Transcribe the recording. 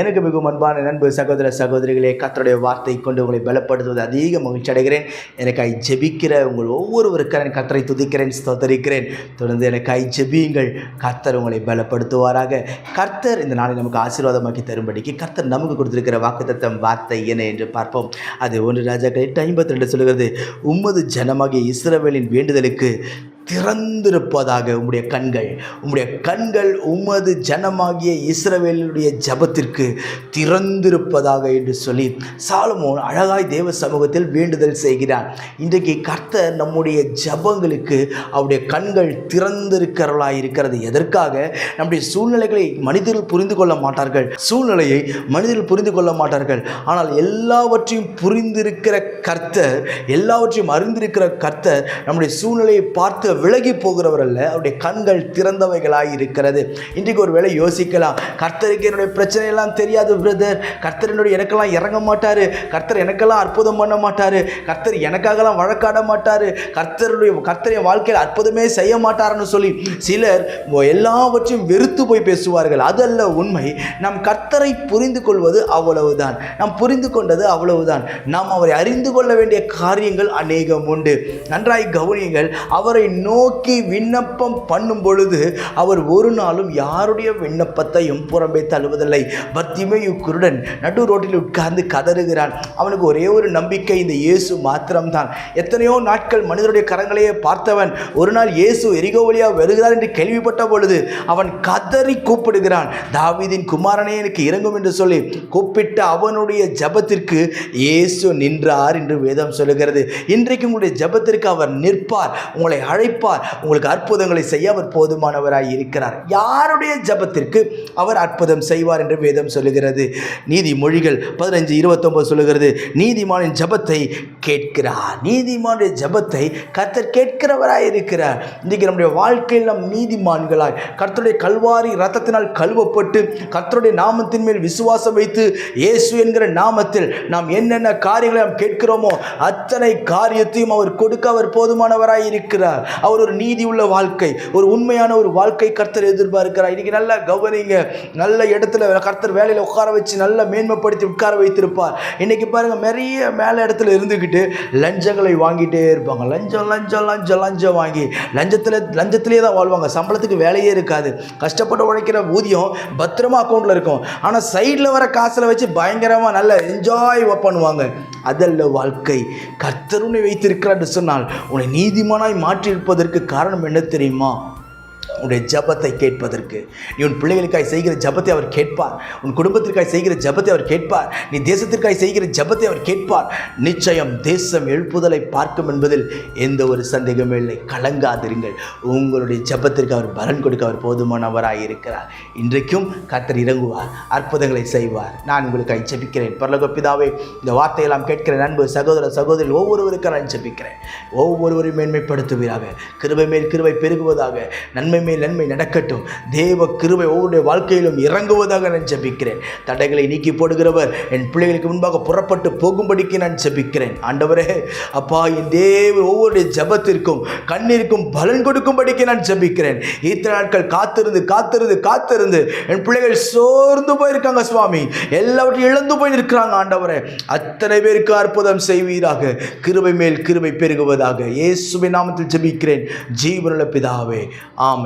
எனக்கு மிகவும் அன்பான நண்பு சகோதர சகோதரிகளே கத்தருடைய வார்த்தை கொண்டு உங்களை பலப்படுத்துவது அதிக மகிழ்ச்சி அடைகிறேன். எனக்காய் ஜெபிக்கிற உங்கள் ஒவ்வொருவருக்கும் கத்தரை துதிக்கிறேன் ஸ்தோத்தரிக்கிறேன். தொடர்ந்து எனக்காய் ஜெபியுங்கள். கர்த்தர் உங்களை பலப்படுத்துவாராக. கர்த்தர் இந்த நாளை நமக்கு ஆசீர்வாதமாக்கி தரும்படிக்கு கர்த்தர் நமக்கு கொடுத்திருக்கிற வாக்குத்தத்தம் வார்த்தை என்ன என்று பார்ப்போம். அது ஒன்று ராஜாக்கள் எட்டு ஐம்பத்தி ரெண்டு சொல்கிறது உம்மது ஜனமாகிய இஸ்ரவேலின் வேண்டுதலுக்கு திறந்திருப்பதாக உம்முடைய கண்கள் உம்முடைய கண்கள் உமது ஜனமாகிய இஸ்ரவேலுடைய ஜபத்திற்கு திறந்திருப்பதாக என்று சொல்லி சாலமோன் அழகாய் தேவ சமூகத்தில் வேண்டுதல் செய்கிறார். இன்றைக்கு கர்த்தர் நம்முடைய ஜபங்களுக்கு அவருடைய கண்கள் திறந்திருக்கிறவளாய் இருக்கிறது. எதற்காக? நம்முடைய சூழ்நிலைகளை மனிதர்கள் புரிந்து கொள்ள மாட்டார்கள். சூழ்நிலையை மனிதர்கள் புரிந்து கொள்ள மாட்டார்கள். ஆனால் எல்லாவற்றையும் புரிந்திருக்கிற கர்த்தர் எல்லாவற்றையும் அறிந்திருக்கிற கர்த்தர் நம்முடைய சூழ்நிலையை பார்த்து விலகி போகிறவர் அல்ல. அவருடைய கண்கள் திறந்தவைகளாய் இருக்கிறது. இன்றைக்கு ஒரு வேளை யோசிக்கலாம். கர்த்தருக்கு என்னுடைய பிரச்சனையெல்லாம் தெரியாது பிரதர் கர்த்தர் என்னுடைய எனக்கெல்லாம் இறங்க மாட்டார். கர்த்தர் எனக்கெல்லாம் அற்புதம் பண்ண மாட்டார். கர்த்தர் எனக்காகலாம் வழக்காட மாட்டார். கர்த்தருடைய கர்த்தரின் வாழ்க்கையில் அற்புதமே செய்ய மாட்டார்னு சொல்லி சிலர் எல்லாவற்றையும் வெறுத்து போய் பேசுவார்கள். அதல்ல உண்மை நம் கர்த்தரை புரிந்து கொள்வது அவ்வளவுதான். நாம் புரிந்து கொண்டது அவ்வளவுதான். நாம் அவரை அறிந்து கொள்ள வேண்டிய காரியங்கள் அநேகம் உண்டு. நன்றாய் கவனியுங்கள் அவரை நோக்கி விண்ணப்பம் பண்ணும் பொழுது அவர் ஒரு நாளும் யாருடைய விண்ணப்பத்தையும் புறம்பே தழுவதில்லை பத்திமையு குருடன் நடு ரோட்டில் உட்கார்ந்து கதறுகிறான். அவனுக்கு ஒரே ஒரு நம்பிக்கை இந்த இயேசு மாத்திரம்தான். எத்தனையோ நாட்கள் மனிதருடைய கரங்களையே பார்த்தவன் ஒரு நாள் இயேசு எரிகோ வழியாக வருகிறார் என்று கேள்விப்பட்ட பொழுது அவன் கதறி கூப்பிடுகிறான். தாவிதின் குமாரனே எனக்கு இறங்கும் என்று சொல்லி கூப்பிட்ட அவனுடைய ஜபத்திற்கு இயேசு நின்றார் என்று வேதம் சொல்லுகிறது. இன்றைக்கு உங்களுடைய ஜபத்திற்கு அவர் நிற்பார். உங்களை அழைப்பு கேட்பார். உங்களுக்கு அற்புதங்களை செய்ய அவர் போதுமானவராய் இருக்கிறார். யாருடைய ஜபத்திற்கு அவர் அற்புதம் செய்வார் என்று வேதம் சொல்லுகிறது. நீதிமொழிகள் பதினஞ்சு இருபத்தொன்பது சொல்லுகிறது நீதிமானின் ஜபத்தை கேட்கிறார். நீதிமானுடைய ஜபத்தை கர்த்தர் கேட்கிறவராய் இருக்கிறார். இன்றைக்கு நம்முடைய வாழ்க்கையில் நம் நீதிமான்களாய் கர்த்தருடைய கல்வாரி ரத்தத்தினால் கழுவப்பட்டு கர்த்தருடைய நாமத்தின் மேல் விசுவாசம் வைத்து இயேசு என்கிற நாமத்தில் நாம் என்னென்ன காரியங்களை நாம் கேட்கிறோமோ அத்தனை காரியத்தையும் அவர் கொடுக்க அவர் போதுமானவராய் இருக்கிறார். அவர் ஒரு நீதி உள்ள வாழ்க்கை ஒரு உண்மையான ஒரு வாழ்க்கை கர்த்தர் எதிர்பார்க்கிறார். இன்னைக்கு நல்லா கவனிங்க நல்ல இடத்துல கர்த்தர் வேலையில் உட்கார வச்சு நல்லா மேன்மைப்படுத்தி உட்கார வைத்திருப்பார். இன்னைக்கு பாருங்க நிறைய மேலே இடத்துல இருந்துக்கிட்டு லஞ்சங்களை வாங்கிட்டே இருப்பாங்க. லஞ்சம் லஞ்சம் லஞ்சம் லஞ்சம் வாங்கி லஞ்சத்தில் லஞ்சத்திலே தான் வாழ்வாங்க. சம்பளத்துக்கு வேலையே இருக்காது. கஷ்டப்பட்டு உழைக்கிற ஊதியம் பத்திரமா அக்கௌண்ட்டில் இருக்கும். ஆனால் சைடில் வர காசில் வச்சு பயங்கரமாக நல்ல என்ஜாய் பண்ணுவாங்க. அதல்ல வாழ்க்கை கர்த்தர் உன்னை வைத்திருக்கிறார் சொன்னால் உன்னை நீதிமானாய் மாற்றியிருப்பதற்கு காரணம் என்ன தெரியுமா? உன்னுடைய ஜபத்தை கேட்பதற்கு. நீ உன் பிள்ளைகளுக்காய் செய்கிற ஜபத்தை அவர் கேட்பார். உன் குடும்பத்திற்காய் செய்கிற ஜபத்தை அவர் கேட்பார். நீ தேசத்திற்காய் செய்கிற ஜபத்தை அவர் கேட்பார். நிச்சயம் தேசம் எழுப்புதலை பார்க்கும் என்பதில் எந்த ஒரு சந்தேகமே இல்லை. கலங்காதிருங்கள். உங்களுடைய ஜபத்திற்கு அவர் பலன் கொடுக்க அவர் போதுமானவராக இருக்கிறார். இன்றைக்கும் கத்தர் இறங்குவார். அற்புதங்களை செய்வார். நான் உங்களுக்காக ஜபிக்கிறேன். பரலகப்பிதாவே இந்த வார்த்தையெல்லாம் கேட்கிற நண்பு சகோதர சகோதரி ஒவ்வொருவருக்கும் நான் ஜபிக்கிறேன். ஒவ்வொருவரையும் மேன்மைப்படுத்துவீராக. கிருபை மேல் கிருபை பெருகுவதாக நன்மை மேல் நன்மை நடக்கட்டும். தேவ கிருபை ஒவ்வொருடைய வாழ்க்கையிலும் இறங்குவதாக நான் ஜபிக்கிறேன். தடைகளை நீக்கி போடுகிறவர் என் பிள்ளைகளுக்கு முன்பாக புறப்பட்டு போகும்படிக்கு நான் ஜபிக்கிறேன். ஆண்டவரே அப்பா என் தேவ ஒவ்வொருடைய ஜபத்திற்கும் கண்ணிற்கும் பலன் கொடுக்கும்படிக்கு நான் ஜபிக்கிறேன். இத்தனை நாட்கள் காத்திருந்து காத்திருந்து காத்திருந்து என் பிள்ளைகள் சோர்ந்து போயிருக்காங்க சுவாமி. எல்லாவற்றையும் இழந்து போய் நிற்கிறாங்க ஆண்டவரே. அத்தனை பேருக்கு அற்புதம் செய்வீராக. கிருபை மேல் கிருபை பெருகுவதாக. இயேசுவின் நாமத்தில் ஜபிக்கிறேன். ஜீவனுள்ள பிதாவே ஆமை